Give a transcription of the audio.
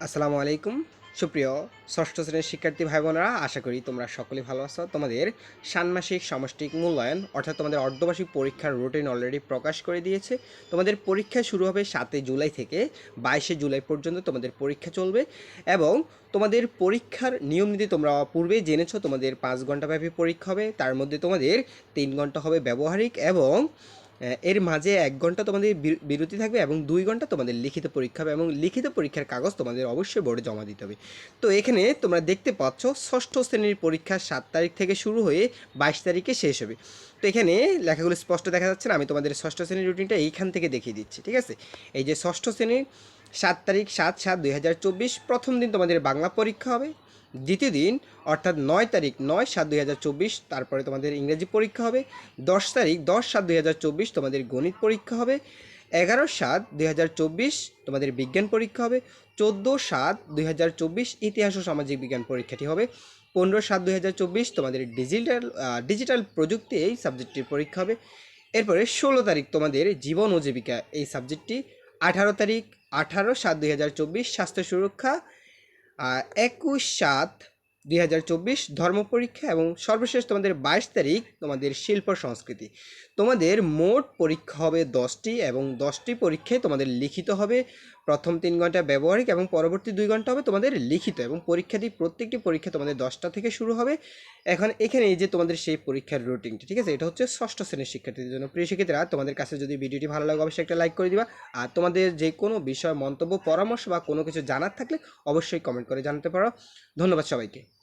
আসসালামু আলাইকুম। সুপ্রিয় ষষ্ঠ শ্রেণির শিক্ষার্থী ভাই বোনেরা আশা করি তোমরা সকলে ভালো আছো। তোমাদের ষান্মাসিক সমষ্টিক মূল্যায়ন, অর্থাৎ তোমাদের অর্ধবার্ষিক পরীক্ষার রুটিন অলরেডি প্রকাশ করে দিয়েছে। তোমাদের পরীক্ষা শুরু হবে সাতই জুলাই থেকে বাইশে জুলাই পর্যন্ত তোমাদের পরীক্ষা চলবে এবং তোমাদের পরীক্ষার নিয়ম নীতি তোমরা পূর্বেই জেনেছো, তোমাদের পাঁচ ঘণ্টা ব্যাপী পরীক্ষা হবে, তার মধ্যে তোমাদের তিন ঘণ্টা হবে ব্যবহারিক এবং এর মাঝে এক ঘণ্টা তোমাদের বিরতি থাকবে এবং দুই ঘণ্টা তোমাদের লিখিত পরীক্ষা হবে এবং লিখিত পরীক্ষার কাগজ তোমাদের অবশ্যই বোর্ডে জমা দিতে হবে। তো এখানে তোমরা দেখতে পাচ্ছ, ষষ্ঠ শ্রেণির পরীক্ষা সাত তারিখ থেকে শুরু হয়ে বাইশ তারিখে শেষ হবে। তো এখানে লেখাগুলো স্পষ্ট দেখা যাচ্ছে না, আমি তোমাদের ষষ্ঠ শ্রেণির রুটিনটা এইখান থেকে দেখিয়ে দিচ্ছি, ঠিক আছে? এই যে ষষ্ঠ শ্রেণির সাত তারিখ সাত সাত দুই হাজার চব্বিশ প্রথম দিন তোমাদের বাংলা পরীক্ষা হবে। দ্বিতীয় দিন, অর্থাৎ নয় তারিখ নয় সাত দুই চব্বিশ, তারপরে তোমাদের ইংরেজি পরীক্ষা হবে। দশ তারিখ দশ সাত দুই চব্বিশ তোমাদের গণিত পরীক্ষা হবে। এগারো সাত দুই চব্বিশ তোমাদের বিজ্ঞান পরীক্ষা হবে। চোদ্দ সাত দুই হাজার চব্বিশ ইতিহাস ও সামাজিক বিজ্ঞান পরীক্ষাটি হবে। পনেরো সাত দুই চব্বিশ তোমাদের ডিজিটাল ডিজিটাল প্রযুক্তি এই সাবজেক্টটির পরীক্ষা হবে। এরপরে ষোলো তারিখ তোমাদের জীবন ও জীবিকা এই সাবজেক্টটি। আঠারো তারিখ আঠারো সাত দুই হাজার চব্বিশ স্বাস্থ্য সুরক্ষা একুশ সাত দুই হাজার চব্বিশ ধর্ম পরীক্ষা এবং সর্বশেষ তোমাদের বাইশ তারিখ তোমাদের শিল্প সংস্কৃতি। তোমাদের মোট পরীক্ষা হবে দশটি এবং দশটি পরীক্ষায় তোমাদের লিখিত হবে। প্রথম তিন ঘণ্টা ব্যবহারিক এবং পরবর্তী দুই ঘণ্টা হবে তোমাদের লিখিত এবং পরীক্ষাটি প্রত্যেকটি পরীক্ষা তোমাদের দশটা থেকে শুরু হবে। এখন এখানে এই যে তোমাদের সেই পরীক্ষার রুটিনটি, ঠিক আছে? এটা হচ্ছে ষষ্ঠ শ্রেণির শিক্ষার্থীদের জন্য। প্রিয় শিক্ষার্থীরা, তোমাদের কাছে যদি ভিডিওটি ভালো লাগে, অবশ্যই একটা লাইক করে দিবা। আর তোমাদের যে কোনো বিষয়, মন্তব্য, পরামর্শ বা কোনো কিছু জানার থাকলে অবশ্যই কমেন্ট করে জানাতে পারো। ধন্যবাদ সবাইকে।